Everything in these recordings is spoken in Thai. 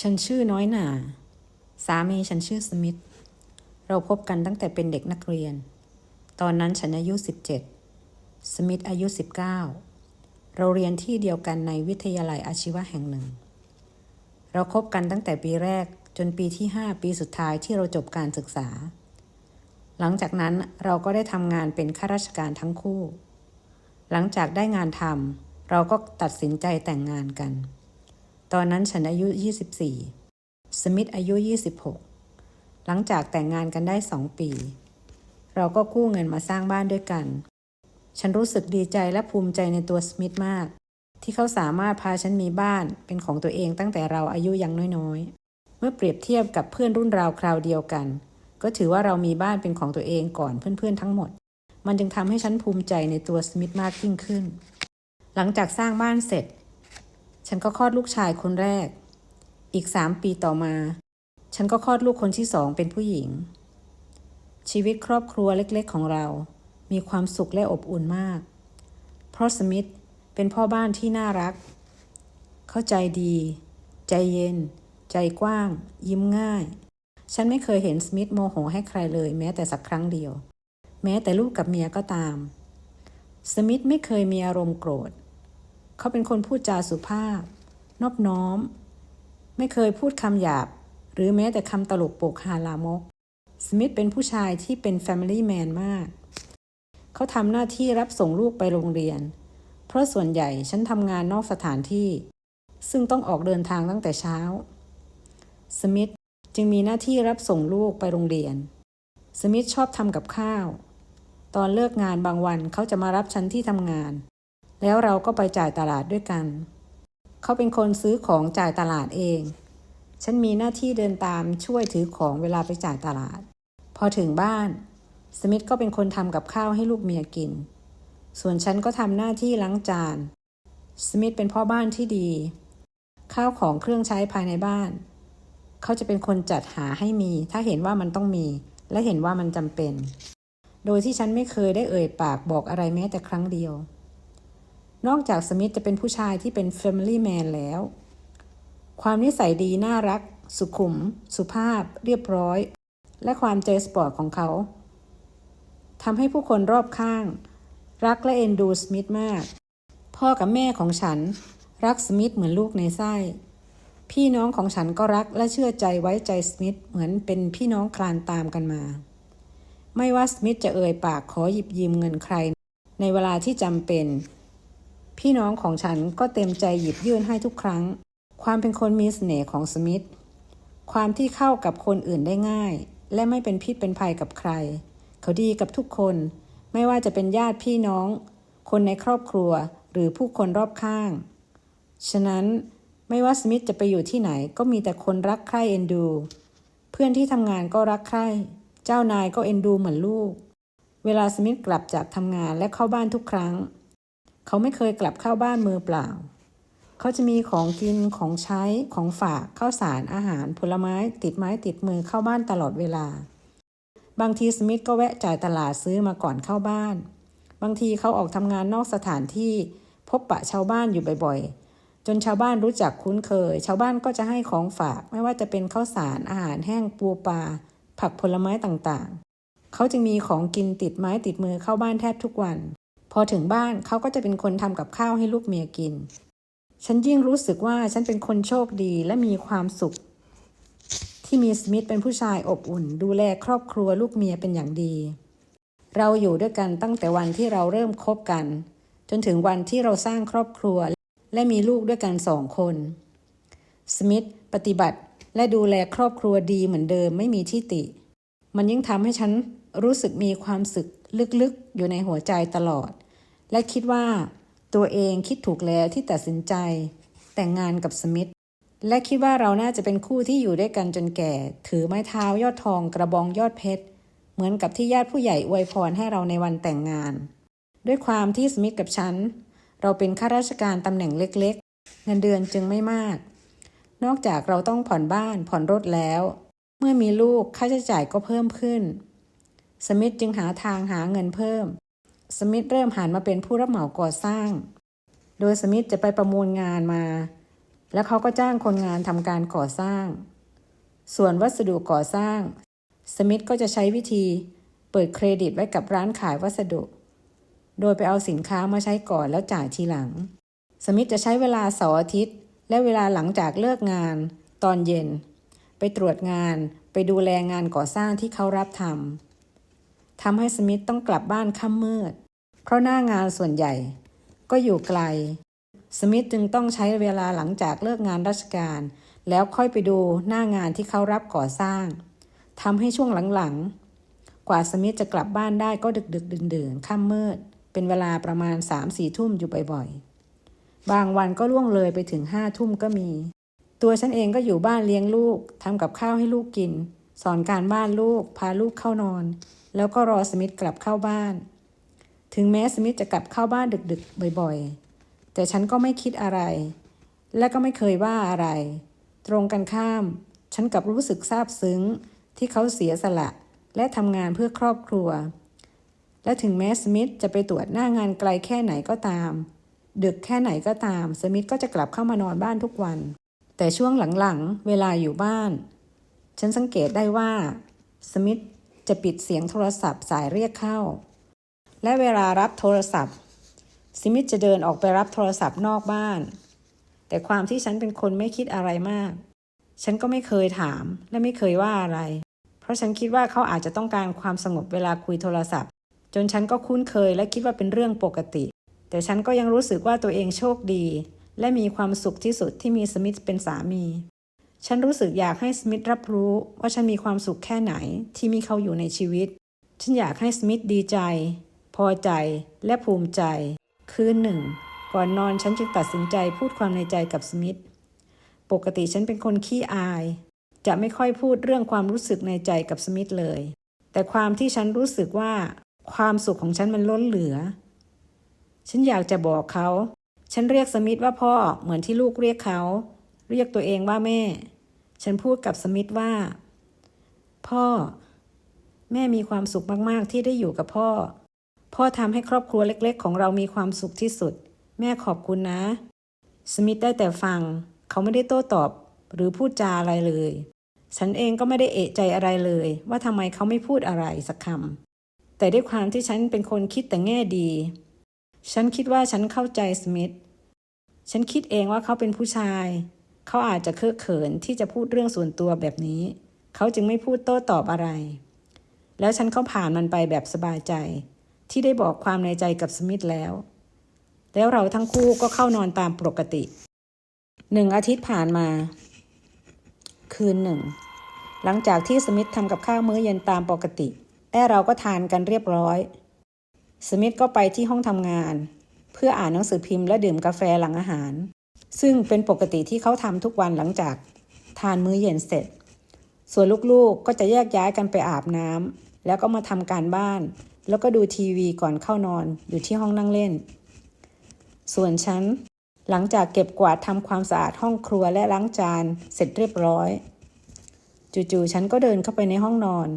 ฉันชื่อน้อยหนา สามีฉันชื่อสมิธ เราพบกันตั้งแต่เป็นเด็กนักเรียน ตอนนั้นฉันอายุ 17 สมิธอายุ 19 เราเรียนที่เดียวกันในวิทยาลัยอาชีวะแห่งหนึ่ง เราคบกันตั้งแต่ปีแรกจนปีที่ 5 ปีสุดท้ายที่เราจบการศึกษา หลังจากนั้นเราก็ได้ทำงานเป็นข้าราชการทั้งคู่ หลังจากได้งานทำเราก็ตัดสินใจแต่งงานกัน ตอนนั้นฉันอายุ 24 สมิธอายุ 26 หลังจากแต่งงานกันได้2ปี เราก็กู้เงินมาสร้างบ้านด้วยกัน ฉันรู้สึกดีใจและภูมิใจในตัวสมิธมาก ที่เขาสามารถพาฉันมีบ้านเป็นของตัวเองตั้งแต่เราอายุยังน้อยๆ เมื่อเปรียบเทียบกับเพื่อนรุ่นราวคราวเดียวกัน ก็ถือว่าเรามีบ้านเป็นของตัวเองก่อนเพื่อนๆทั้งหมด มันจึงทำให้ฉันภูมิใจในตัวสมิธมากยิ่งขึ้น หลังจากสร้างบ้านเสร็จ ฉันก็คลอดลูกชายคนแรก อีกสามปีต่อมา ฉันก็คลอดลูกคนที่สองเป็นผู้หญิง ชีวิตครอบครัวเล็กๆของเรา มีความสุขและอบอุ่นมาก เพราะสมิธเป็นพ่อบ้านที่น่ารัก เข้าใจดี ใจเย็น ใจกว้าง ยิ้มง่าย ฉันไม่เคยเห็นสมิธโมโหให้ใครเลยแม้แต่สักครั้งเดียว แม้แต่ลูกกับเมียก็ตาม สมิธไม่เคยมีอารมณ์โกรธ เขาเป็นคนพูดจาสุภาพ นอบน้อม ไม่เคยพูดคำหยาบ หรือแม้แต่คำตลกโปกฮาลามก สมิธเป็นผู้ชายที่เป็น Family Man มาก เขาทำหน้าที่รับส่งลูกไปโรงเรียน เพราะส่วนใหญ่ฉันทำงานนอกสถานที่ ซึ่งต้องออกเดินทางตั้งแต่เช้า สมิธจึงมีหน้าที่รับส่งลูกไปโรงเรียน สมิธชอบทำกับข้าว ตอนเลิกงานบางวันเขาจะมารับฉันที่ทำงาน แล้วเราก็ไปจ่ายตลาดด้วยกัน เขาเป็นคนซื้อของจ่ายตลาดเอง ฉันมีหน้าที่เดินตามช่วยถือของเวลาไปจ่ายตลาด พอถึงบ้าน สมิธก็เป็นคนทำกับข้าวให้ลูกเมียกิน ส่วนฉันก็ทำหน้าที่ล้างจาน สมิธเป็นพ่อบ้านที่ดี ข้าวของเครื่องใช้ภายในบ้าน เขาจะเป็นคนจัดหาให้มี ถ้าเห็นว่ามันต้องมี และเห็นว่ามันจำเป็น โดยที่ฉันไม่เคยได้เอ่ยปากบอกอะไรแม้แต่ครั้งเดียว นอกจากสมิธจะเป็นผู้ชายที่เป็น Family Man แล้ว ความนิสัยดีน่ารัก สุขุม สุภาพ เรียบร้อย และความใจสปอร์ตของเขาทำให้ผู้คนรอบข้าง รักและเอ็นดูสมิธมาก พ่อกับแม่ของฉัน รักสมิธเหมือนลูกในไส้ พี่น้องของฉันก็รักและเชื่อใจไว้ใจสมิธเหมือนเป็นพี่น้องคลานตามกันมา ไม่ว่าสมิธจะเอ่ยปากขอหยิบยืมเงินใคร ในเวลาที่จำเป็น พี่น้องของฉันก็เต็มใจหยิบยื่นให้ทุกครั้ง ความเป็นคนมีเสน่ห์ของสมิธ ความที่เข้ากับคนอื่นได้ง่าย และไม่เป็นพิษเป็นภัยกับใคร เขาดีกับทุกคน ไม่ว่าจะเป็นญาติพี่น้อง คนในครอบครัวหรือผู้คนรอบข้าง ฉะนั้นไม่ว่าสมิธจะไปอยู่ที่ไหนก็มีแต่คนรักใคร่เอ็นดู เพื่อนที่ทำงานก็รักใคร่ เจ้านายก็เอ็นดูเหมือนลูก เวลาสมิธกลับจากทำงานและเข้าบ้านทุกครั้ง เขาไม่เคยกลับเข้าบ้านมือเปล่า เขาจะมีของกินของใช้ของฝากข้าวสารอาหารผลไม้ติดไม้ติดมือเข้าบ้านตลอดเวลา บางทีสมิธก็แวะจ่ายตลาดซื้อมาก่อนเข้าบ้าน บางทีเขาออกทำงานนอกสถานที่พบปะชาวบ้านอยู่บ่อยๆ จนชาวบ้านรู้จักคุ้นเคย ชาวบ้านก็จะให้ของฝากไม่ว่าจะเป็นข้าวสารอาหารแห้งปูปลาผักผลไม้ต่างๆ เขาจึงมีของกินติดไม้ติดมือเข้าบ้านแทบทุกวัน อถึงบ้านเขาก็จะเป็นคนทำกับข้าวให้ลูกเมียกิน ฉันยิ่งรู้สึกว่าฉันเป็นคนโชคดีและมีความสุข ที่มีสมิธเป็นผู้ชายอบอุ่น ดูแลครอบครัวลูกเมียเป็นอย่างดี เราอยู่ด้วยกันตั้งแต่วันที่เราเริ่มคบกัน จนถึงวันที่เราสร้างครอบครัวและมีลูกด้วยกันสองคน สมิธปฏิบัติและดูแลครอบครัวดีเหมือนเดิมไม่มีที่ติ มันยิ่งทำให้ฉันรู้สึกมีความสึกลึกๆอยู่ในหัวใจตลอด และคิดว่าตัวเองคิดถูกแล้วที่ตัดสินใจ แต่งงานกับสมิธและคิดว่าเราน่าจะเป็นคู่ที่อยู่ด้วยกันจนแก่ ถือไม้เท้ายอดทองกระบองยอดเพชร เหมือนกับที่ญาติผู้ใหญ่อวยพรให้เราในวันแต่งงาน ด้วยความที่สมิธกับฉัน เราเป็นข้าราชการตำแหน่งเล็กๆ เงินเดือนจึงไม่มาก นอกจากเราต้องผ่อนบ้านผ่อนรถแล้ว เมื่อมีลูกค่าใช้จ่ายก็เพิ่มขึ้น สมิธจึงหาทางหาเงินเพิ่ม สมิธเริ่มหันมาเป็นผู้รับเหมาก่อสร้าง โดยสมิธจะไปประมูลงานมา แล้วเขาก็จ้างคนงานทำการก่อสร้าง ส่วนวัสดุก่อสร้าง สมิธก็จะใช้วิธีเปิดเครดิตไว้กับร้านขายวัสดุ โดยไปเอาสินค้ามาใช้ก่อนแล้วจ่ายทีหลัง สมิธจะใช้เวลาเสาร์อาทิตย์ และเวลาหลังจากเลิกงาน ตอนเย็น ไปตรวจงานไปดูแลงานก่อสร้างที่เขารับทำ ทำให้สมิธต้องกลับบ้านค่ำมืด เพราะหน้างานส่วนใหญ่ ก็อยู่ไกล สมิธจึงต้องใช้เวลาหลังจากเลิกงานราชการ แล้วค่อยไปดูหน้างานที่เขารับก่อสร้างทำให้ช่วงหลังๆ กว่าสมิธจะกลับบ้านได้ก็ดึกดึกดื่นดื่นๆค่ำมืด เป็นเวลาประมาณ3ามสี่ทุ่มอยู่บ่อยๆ บางวันก็ล่วงเลยไปถึงห้าทุ่มก็มี ตัวฉันเองก็อยู่บ้านเลี้ยงลูกทำกับข้าวให้ลูกกิน สอนการบ้านลูกพาลูกเข้านอน แล้วก็รอสมิธกลับเข้าบ้าน ถึงแม้สมิธจะกลับเข้าบ้านดึกๆ บ่อยๆ แต่ฉันก็ไม่คิดอะไร และก็ไม่เคยว่าอะไร ตรงกันข้าม ฉันกลับรู้สึกซาบซึ้งที่เขาเสียสละและทำงานเพื่อครอบครัว และถึงแม้สมิธจะไปตรวจหน้างานไกลแค่ไหนก็ตาม ดึกแค่ไหนก็ตาม สมิธก็จะกลับเข้ามานอนบ้านทุกวัน แต่ช่วงหลังๆ เวลาอยู่บ้าน ฉันสังเกตได้ว่า สมิธ จะปิดเสียงโทรศัพท์สายเรียกเข้า และเวลารับโทรศัพท์สมิธจะเดินออกไปรับโทรศัพท์นอกบ้าน แต่ความที่ฉันเป็นคนไม่คิดอะไรมาก ฉันก็ไม่เคยถามและไม่เคยว่าอะไร เพราะฉันคิดว่าเขาอาจจะต้องการความสงบเวลาคุยโทรศัพท์ จนฉันก็คุ้นเคยและคิดว่าเป็นเรื่องปกติ แต่ฉันก็ยังรู้สึกว่าตัวเองโชคดี และมีความสุขที่สุดที่มีสมิธเป็นสามี ฉันรู้สึกอยากให้สมิธรับรู้ว่าฉันมีความสุขแค่ไหนที่มีเขาอยู่ในชีวิต ฉันอยากให้สมิธดีใจ พอใจและภูมิใจ คืนหนึ่ง ก่อนนอนฉันจึงตัดสินใจพูดความในใจกับสมิธปกติฉันเป็นคนขี้อาย จะไม่ค่อยพูดเรื่องความรู้สึกในใจกับสมิธเลย แต่ความที่ฉันรู้สึกว่า ความสุขของฉันมันล้นเหลือ ฉันอยากจะบอกเขา ฉันเรียกสมิธว่าพ่อเหมือนที่ลูกเรียกเขา เรียกตัวเองว่าแม่ ฉันพูดกับสมิธว่า พ่อ แม่มีความสุขมาก ๆ ที่ได้อยู่กับพ่อ พ่อทำให้ครอบครัวเล็ก ๆ ของเรามีความสุขที่สุด แม่ขอบคุณนะ สมิธได้แต่ฟัง เขาไม่ได้โต้ตอบหรือพูดจาอะไรเลย ฉันเองก็ไม่ได้เอะใจอะไรเลย ว่าทำไมเขาไม่พูดอะไรสักคำแต่ด้วยความที่ฉันเป็นคนคิดแต่แง่ดี ฉันคิดว่าฉันเข้าใจสมิธฉันคิดเองว่าเขาเป็นผู้ชาย เขาอาจจะเคอะเขินที่จะพูดเรื่องส่วนตัวแบบนี้ เขาจึงไม่พูดโต้ตอบอะไร แล้วฉันก็ผ่านมันไปแบบสบายใจ ที่ได้บอกความในใจกับสมิธแล้ว แล้วเราทั้งคู่ก็เข้านอนตามปกติ หนึ่งอาทิตย์ผ่านมา คืนหนึ่ง หลังจากที่สมิธทำกับข้าวมื้อเย็นตามปกติและเราก็ทานกันเรียบร้อย สมิธก็ไปที่ห้องทำงาน เพื่ออ่านหนังสือพิมพ์และดื่มกาแฟหลังอาหาร ซึ่งเป็นปกติที่เขาทำทุกวันหลังจากทานมื้อเย็นเสร็จ ส่วนลูกๆก็จะแยกย้ายกันไปอาบน้ำแล้วก็มาทำการบ้าน แล้วก็ดูทีวีก่อนเข้านอนอยู่ที่ห้องนั่งเล่น ส่วนฉันหลังจากเก็บกวาดทำความสะอาดห้องครัวและล้างจานเสร็จเรียบร้อย จู่ๆฉันก็เดินเข้าไปในห้องนอน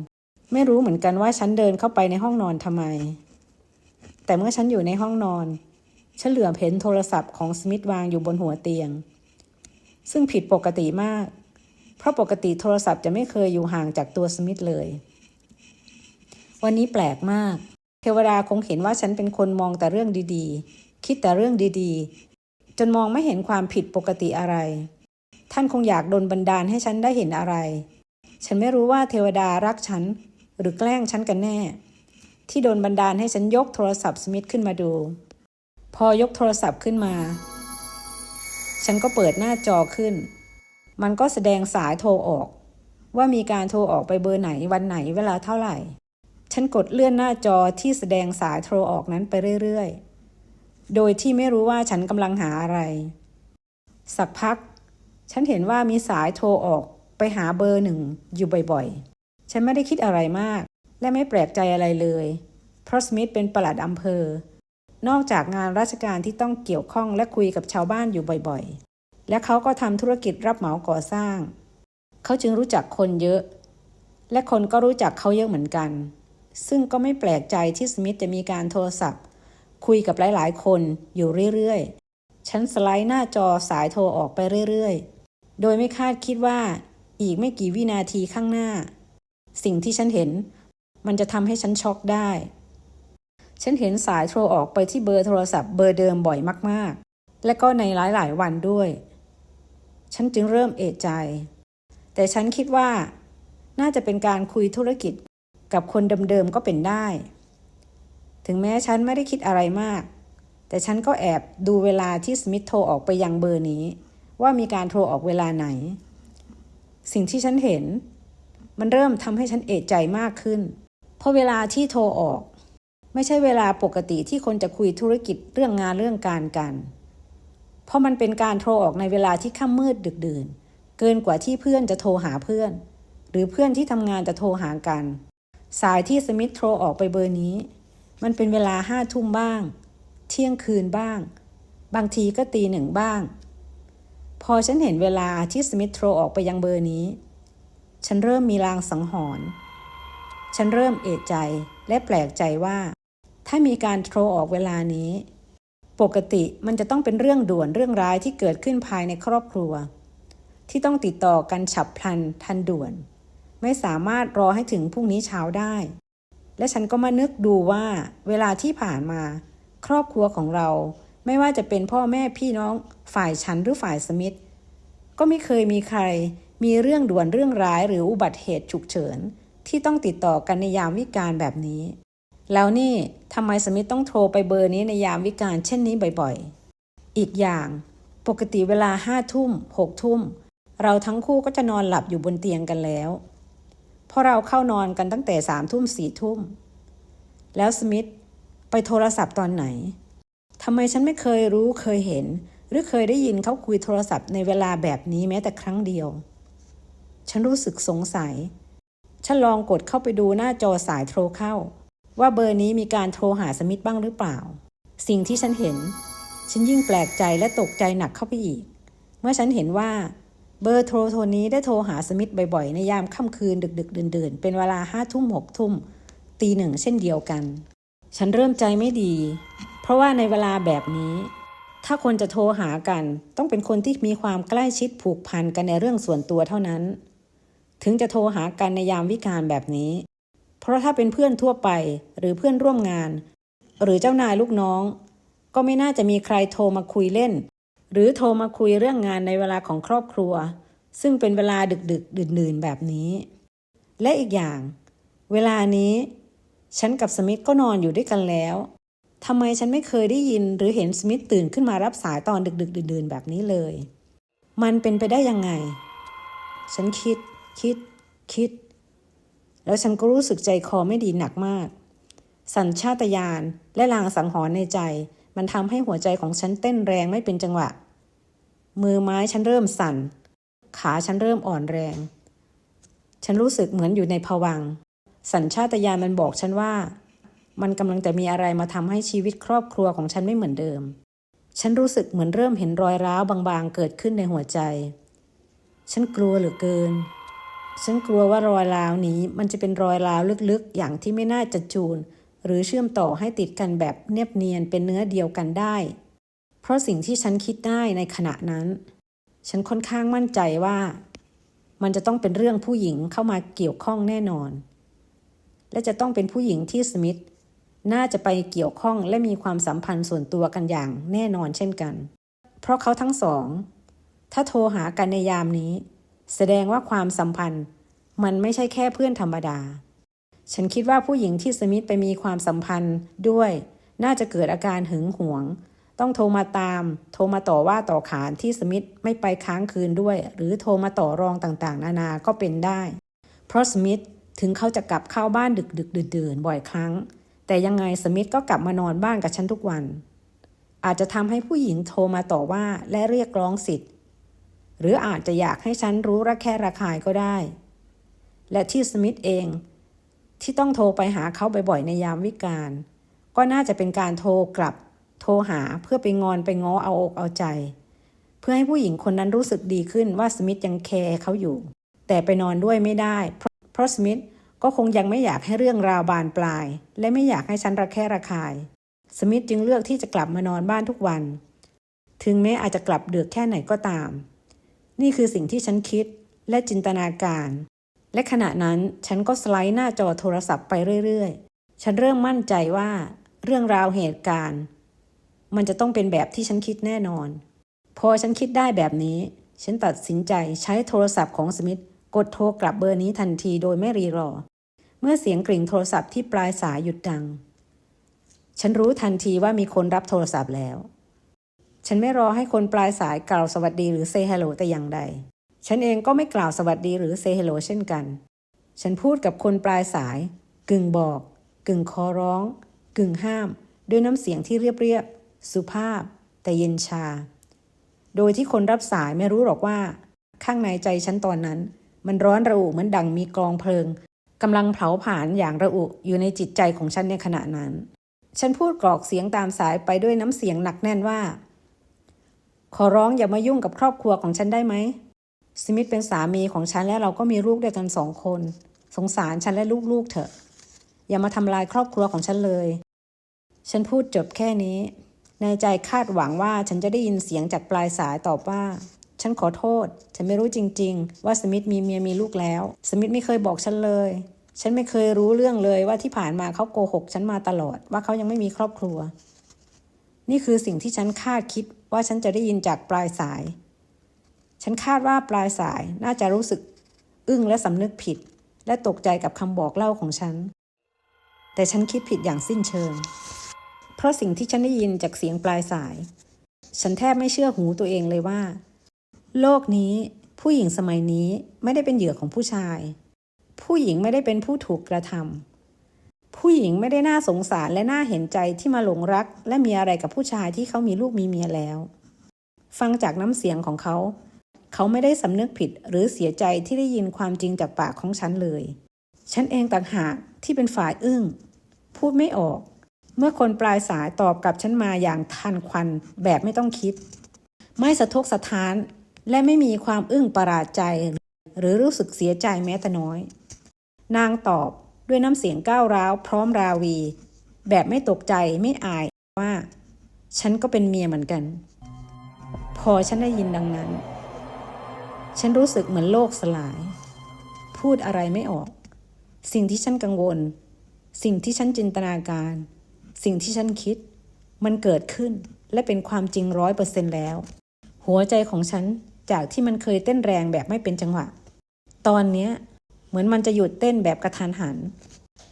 ไม่รู้เหมือนกันว่าฉันเดินเข้าไปในห้องนอนทำไม แต่เมื่อฉันอยู่ในห้องนอน ฉันเหลือเห็นโทรศัพท์ของสมิธวางอยู่บนหัวเตียง ซึ่งผิดปกติมาก เพราะปกติโทรศัพท์จะไม่เคยอยู่ห่างจากตัวสมิธเลย วันนี้แปลกมาก เทวดาคงเห็นว่าฉันเป็นคนมองแต่เรื่องดีๆ คิดแต่เรื่องดีๆ จนมองไม่เห็นความผิดปกติอะไร ท่านคงอยากดลบันดาลให้ฉันได้เห็นอะไร ฉันไม่รู้ว่าเทวดารักฉัน หรือแกล้งฉันกันแน่ ที่โดนบันดาลให้ฉันยกโทรศัพท์สมิธขึ้นมาดู พอยกโทรศัพท์ขึ้นมา ฉันก็เปิดหน้าจอขึ้น มันก็แสดงสายโทรออก ว่ามีการโทรออกไปเบอร์ไหนวันไหนเวลาเท่าไหร่ ฉันกดเลื่อนหน้าจอที่แสดงสายโทรออกนั้นไปเรื่อยๆ โดยที่ไม่รู้ว่าฉันกำลังหาอะไร สักพัก ฉันเห็นว่ามีสายโทรออกไปหาเบอร์หนึ่งอยู่บ่อยๆ ฉันไม่ได้คิดอะไรมาก และไม่แปลกใจอะไรเลย เพราะสมิธเป็นปลัดอำเภอ นอกจากงานราชการที่ต้องเกี่ยวข้องและคุยกับชาวบ้านอยู่บ่อยๆ และเขาก็ทำธุรกิจรับเหมาก่อสร้าง เขาจึงรู้จักคนเยอะ และคนก็รู้จักเขาเยอะเหมือนกัน ซึ่งก็ไม่แปลกใจที่สมิธจะมีการโทรศัพท์ คุยกับหลายๆ คนอยู่เรื่อยๆ ฉันสไลด์หน้าจอสายโทรออกไปเรื่อยๆ โดยไม่คาดคิดว่าอีกไม่กี่วินาทีข้างหน้า สิ่งที่ฉันเห็น มันจะทำให้ฉันช็อกได้ ฉันเห็นสายโทรออกไปที่เบอร์โทรศัพท์เบอร์เดิมบ่อยมากๆ และก็ในหลายๆ วันด้วย ฉันจึงเริ่มเอะใจ แต่ฉันคิดว่า น่าจะเป็นการคุยธุรกิจกับคนเดิมๆก็เป็นได้ ถึงแม้ฉันไม่ได้คิดอะไรมาก แต่ฉันก็แอบดูเวลาที่สมิธโทรออกไปยังเบอร์นี้ ว่ามีการโทรออกเวลาไหน สิ่งที่ฉันเห็น มันเริ่มทำให้ฉันเอะใจมากขึ้น เพราะเวลาที่โทรออก ไม่ใช่เวลาปกติที่คนจะคุยธุรกิจเรื่องงานเรื่องการกัน เพราะมันเป็นการโทรออกในเวลาที่ค่ำมืดดึกดื่น เกินกว่าที่เพื่อนจะโทรหาเพื่อน หรือเพื่อนที่ทำงานจะโทรหากัน สายที่สมิธโทรออกไปเบอร์นี้ มันเป็นเวลาห้าทุ่มบ้าง เที่ยงคืนบ้าง บางทีก็ตีหนึ่งบ้าง พอฉันเห็นเวลาที่สมิธโทรออกไปยังเบอร์นี้ ฉันเริ่มมีลางสังหรณ์ฉันเริ่มเอะใจและแปลกใจว่า ถ้ามีการโทรออกเวลานี้ ปกติมันจะต้องเป็นเรื่องด่วนเรื่องร้ายที่เกิดขึ้นภายในครอบครัว ที่ต้องติดต่อกันฉับพลันทันด่วน ไม่สามารถรอให้ถึงพรุ่งนี้เช้าได้ และฉันก็มานึกดูว่า เวลาที่ผ่านมา ครอบครัวของเราไม่ว่าจะเป็นพ่อแม่พี่น้อง ฝ่ายฉันหรือฝ่ายสมิธก็ไม่เคยมีใครมีเรื่องด่วนเรื่องร้ายหรืออุบัติเหตุฉุกเฉิน ที่ต้องติดต่อกันในยามวิกาลแบบนี้ แล้วนี่ทำไมสมิธต้องโทรไปเบอร์นี้ในยามวิกาลเช่นนี้บ่อยๆ อีกอย่างปกติเวลาห้าทุ่มหกทุ่ม เราทั้งคู่ก็จะนอนหลับอยู่บนเตียงกันแล้ว เพราะเราเข้านอนกันตั้งแต่สามทุ่มสี่ทุ่ม แล้วสมิธไปโทรศัพท์ตอนไหนทำไมฉันไม่เคยรู้เคยเห็น หรือเคยได้ยินเขาคุยโทรศัพท์ในเวลาแบบนี้แม้แต่ครั้งเดียว ฉันรู้สึกสงสัย ฉันลองกดเข้าไปดูหน้าจอสายโทรเข้า ว่าเบอร์นี้มีการโทรหาสมิธบ้างหรือเปล่า สิ่งที่ฉันเห็น ฉันยิ่งแปลกใจและตกใจหนักเข้าไปอีก เมื่อฉันเห็นว่าเบอร์โทรโทรนี้ได้โทรหาสมิธบ่อยๆ ในยามค่ำคืนดึก ๆ ดื่น ๆ เป็นเวลาห้าทุ่มหกทุ่มตีหนึ่งเช่นเดียวกัน ฉันเริ่มใจไม่ดี เพราะว่าในเวลาแบบนี้ ถ้าคนจะโทรหากัน ต้องเป็นคนที่มีความใกล้ชิดผูกพันกันในเรื่องส่วนตัวเท่านั้น ถึงจะโทรหากันในยามวิกาลแบบนี้ เพราะถ้าเป็นเพื่อนทั่วไปหรือเพื่อนร่วมงาน หรือเจ้านายลูกน้อง ก็ไม่น่าจะมีใครโทรมาคุยเล่น หรือโทรมาคุยเรื่องงานในเวลาของครอบครัว ซึ่งเป็นเวลาดึกดึกดื่นดื่นแบบนี้ และอีกอย่าง เวลานี้ ฉันกับสมิธก็นอนอยู่ด้วยกันแล้วทำไมฉันไม่เคยได้ยินหรือเห็นสมิธตื่นขึ้นมารับสายตอนดึกดึกดื่นดื่นๆแบบนี้เลย มันเป็นไปได้ยังไง ฉันคิด คิด คิด แล้วฉันก็รู้สึกใจคอไม่ดีหนักมาก สัญชาตญาณและลางสังหรณ์ในใจ มันทำให้หัวใจของฉันเต้นแรงไม่เป็นจังหวะ มือไม้ฉันเริ่มสั่น ขาฉันเริ่มอ่อนแรง ฉันรู้สึกเหมือนอยู่ในภวัง สัญชาตญาณมันบอกฉันว่า มันกำลังจะมีอะไรมาทำให้ชีวิตครอบครัวของฉันไม่เหมือนเดิม ฉันรู้สึกเหมือนเริ่มเห็นรอยร้าวบางๆ เกิดขึ้นในหัวใจ ฉันกลัวเหลือเกิน ฉันกลัวว่ารอยร้าวนี้มันจะเป็นรอยร้าวลึกๆ อย่างที่ไม่น่าจะจูน หรือเชื่อมต่อให้ติดกันแบบเนียบเนียนเป็นเนื้อเดียวกันได้ เพราะสิ่งที่ฉันคิดได้ในขณะนั้น ฉันค่อนข้างมั่นใจว่า มันจะต้องเป็นเรื่องผู้หญิงเข้ามาเกี่ยวข้องแน่นอน และจะต้องเป็นผู้หญิงที่สมิธน่าจะไปเกี่ยวข้องและมีความสัมพันธ์ส่วนตัวกันอย่างแน่นอนเช่นกัน เพราะเขาทั้งสอง ถ้าโทรหากันในยามนี้ แสดงว่าความสัมพันธ์ มันไม่ใช่แค่เพื่อนธรรมดา ฉันคิดว่าผู้หญิงที่สมิธไปมีความสัมพันธ์ด้วย น่าจะเกิดอาการหึงหวง ต้องโทรมาตาม โทรมาต่อว่าต่อขานที่สมิธไม่ไปค้างคืนด้วย หรือโทรมาต่อรองต่างๆ นานาก็เป็นได้ เพราะสมิธถึงเขาจะกลับเข้าบ้านดึกดึกดื่นๆบ่อยครั้ง แต่ยังไงสมิธก็กลับมานอนบ้านกับฉันทุกวัน อาจจะทำให้ผู้หญิงโทรมาต่อว่าและเรียกร้องสิทธิ์ หรืออาจจะอยากให้ฉันรู้ระแคะระคายก็ได้ และที่สมิธเอง ที่ต้องโทรไปหาเขาบ่อยๆในยามวิกาลก็น่าจะเป็นการโทรกลับ โทรหาเพื่อไปงอนไปง้อเอาอกเอาใจ เพื่อให้ผู้หญิงคนนั้นรู้สึกดีขึ้นว่าสมิธยังแคร์เขาอยู่ แต่ไปนอนด้วยไม่ได้ เพราะสมิธก็คงยังไม่อยากให้เรื่องราวบานปลาย และไม่อยากให้ฉันระแคะระคาย สมิธจึงเลือกที่จะกลับมานอนบ้านทุกวัน ถึงแม้อาจจะกลับเดึกแค่ไหนก็ตาม นี่คือสิ่งที่ฉันคิดและจินตนาการ และขณะนั้นฉันก็สไลด์หน้าจอโทรศัพท์ไปเรื่อยๆ ฉันเริ่มมั่นใจว่าเรื่องราวเหตุการณ์ มันจะต้องเป็นแบบที่ฉันคิดแน่นอน พอฉันคิดได้แบบนี้ ฉันตัดสินใจใช้โทรศัพท์ของสมิธกดโทรกลับเบอร์นี้ทันทีโดยไม่รีรอ เมื่อเสียงกริ่งโทรศัพท์ที่ปลายสายหยุดดัง ฉันรู้ทันทีว่ามีคนรับโทรศัพท์แล้ว ฉันไม่รอให้คนปลายสายกล่าวสวัสดีหรือเซฮัลโหลแต่อย่างใด ฉันเองก็ไม่กล่าวสวัสดีหรือเซฮัลโหลเช่นกัน ฉันพูดกับคนปลายสาย กึ่งบอก กึ่งขอร้อง กึ่งห้าม ด้วยน้ำเสียงที่เรียบๆสุภาพ แต่เย็นชา โดยที่คนรับสายไม่รู้หรอกว่า ข้างในใจฉันตอนนั้น มันร้อนระอุเหมือนดังมีกองเพลิงกำลังเผาผลาญอย่างระอุอยู่ในจิตใจของฉันในขณะนั้น ฉันพูดกรอกเสียงตามสายไปด้วยน้ำเสียงหนักแน่นว่า ขอร้องอย่ามายุ่งกับครอบครัวของฉันได้ไหมสมิธเป็นสามีของฉันและเราก็มีลูกด้วยกันสองคน สงสารฉันและลูกๆเถอะ อย่ามาทำลายครอบครัวของฉันเลย ฉันพูดจบแค่นี้ ในใจคาดหวังว่าฉันจะได้ยินเสียงจากปลายสายตอบว่า ฉันขอโทษ ฉันไม่รู้จริง ๆ ว่าสมิธมีเมียมีลูกแล้ว สมิธไม่เคยบอกฉันเลย ฉันไม่เคยรู้เรื่องเลยว่าที่ผ่านมาเขาโกหก ฉันมาตลอดว่าเขายังไม่มีครอบครัว นี่คือสิ่งที่ฉันคาดคิดว่าฉันจะได้ยินจากปลายสาย ฉันคาดว่าปลายสายน่าจะรู้สึก อึ้งและสำนึกผิด และตกใจกับคำบอกเล่าของฉัน แต่ฉันคิดผิดอย่างสิ้นเชิง เพราะสิ่งที่ฉันได้ยินจากเสียงปลายสาย ฉันแทบไม่เชื่อหูตัวเองเลยว่า โลกนี้ผู้หญิงสมัยนี้ไม่ได้เป็นเหยื่อของผู้ชาย ผู้หญิงไม่ได้เป็นผู้ถูกกระทำ ผู้หญิงไม่ได้น่าสงสารและน่าเห็นใจที่มาหลงรัก และมีอะไรกับผู้ชายที่เขามีลูกมีเมียแล้ว ฟังจากน้ำเสียงของเขา เขาไม่ได้สำนึกผิดหรือเสียใจที่ได้ยินความจริงจากปากของฉันเลย ฉันเองต่างหากที่เป็นฝ่ายอึ้ง พูดไม่ออก เมื่อคนปลายสายตอบกลับฉันมาอย่างทันควันแบบไม่ต้องคิด ไม่สะทกสะท้าน และไม่มีความอึ้งประหลาดใจ หรือรู้สึกเสียใจแม้แต่น้อย นางตอบ ด้วยน้ำเสียงก้าวร้าวพร้อมราวี แบบไม่ตกใจไม่อายว่า ฉันก็เป็นเมียเหมือนกัน พอฉันได้ยินดังนั้น ฉันรู้สึกเหมือนโลกสลาย พูดอะไรไม่ออก สิ่งที่ฉันกังวล สิ่งที่ฉันจินตนาการ สิ่งที่ฉันคิด มันเกิดขึ้นและเป็นความจริงร้อยเปอร์เซ็นแล้ว หัวใจของฉันจากที่มันเคยเต้นแรงแบบไม่เป็นจังหวะ ตอนเนี้ย เหมือนมันจะหยุดเต้นแบบกระทันหัน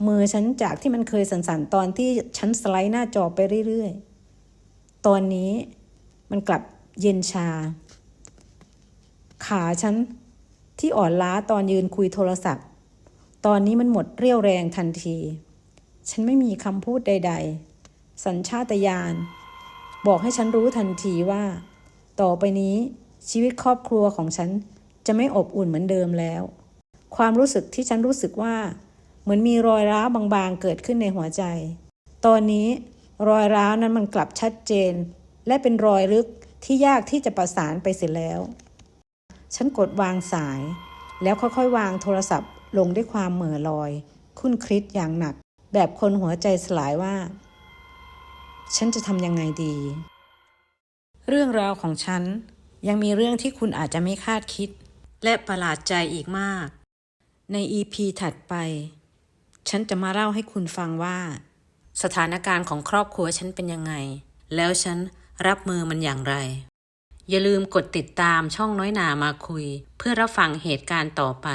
มือฉันจากที่มันเคยสั่นๆ ตอนที่ฉันสไลด์หน้าจอไปเรื่อยๆ ตอนนี้มันกลับเย็นชา ขาฉันที่อ่อนล้าตอนยืนคุยโทรศัพท์ ตอนนี้มันหมดเรี่ยวแรงทันที ฉันไม่มีคำพูดใด ๆ สัญชาตญาณบอกให้ฉันรู้ทันทีว่า ต่อไปนี้ชีวิตครอบครัวของฉันจะไม่อบอุ่นเหมือนเดิมแล้ว ความรู้สึกที่ฉันรู้สึกว่า เหมือนมีรอยร้าวบางๆ เกิดขึ้นในหัวใจ ตอนนี้รอยร้าวนั้นมันกลับชัดเจน และเป็นรอยลึกที่ยากที่จะประสานไปเสร็จแล้ว ฉันกดวางสาย แล้วค่อยๆ วางโทรศัพท์ ลงด้วยความเหม่อลอย คุ้นคิดอย่างหนัก แบบคนหัวใจสลายว่า ฉันจะทำยังไงดี เรื่องราวของฉันยังมีเรื่องที่คุณอาจจะไม่คาดคิด และประหลาดใจอีกมาก ใน EP ถัดไป ฉันจะมาเล่าให้คุณฟังว่า สถานการณ์ของครอบครัวฉันเป็นยังไง แล้วฉันรับมือมันอย่างไร อย่าลืมกดติดตามช่องน้อยนามาคุย เพื่อรับฟังเหตุการณ์ต่อไป